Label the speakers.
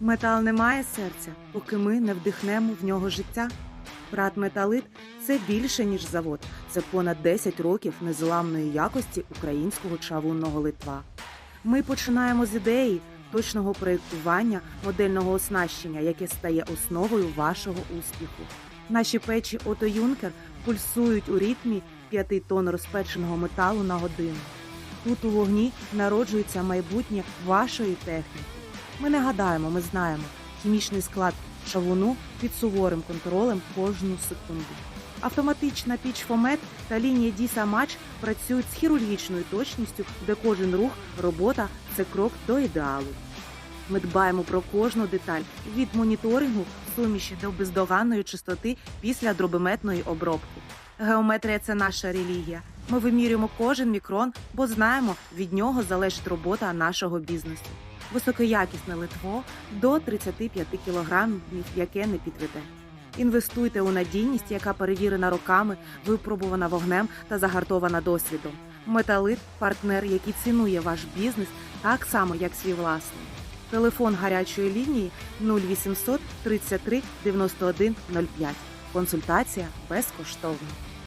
Speaker 1: Метал не має серця, поки ми не вдихнемо в нього життя. Прат Металит це більше, ніж завод. Це понад 10 років незламної якості українського чавунного литва. Ми починаємо з ідеї точного проєктування модельного оснащення, яке стає основою вашого успіху. Наші печі Ото Юнкер пульсують у ритмі 5 тонн розпеченого металу на годину. Тут у вогні народжується майбутнє вашої техніки. Ми не гадаємо, ми знаємо. Хімічний склад шавуну під суворим контролем кожну секунду. Автоматична піч Фомет та лінія Діса Мач працюють з хірургічною точністю, де кожен рух, робота це крок до ідеалу. Ми дбаємо про кожну деталь від моніторингу суміші до бездоганної чистоти після дробометної обробки. Геометрія це наша релігія. Ми вимірюємо кожен мікрон, бо знаємо, від нього залежить робота нашого бізнесу. Високоякісне литво до 35 кілограмів, яке не підведе. Інвестуйте у надійність, яка перевірена роками, випробувана вогнем та загартована досвідом. Металит партнер, який цінує ваш бізнес так само, як свій власний. Телефон гарячої лінії 0800 33 91 05. Консультація безкоштовна.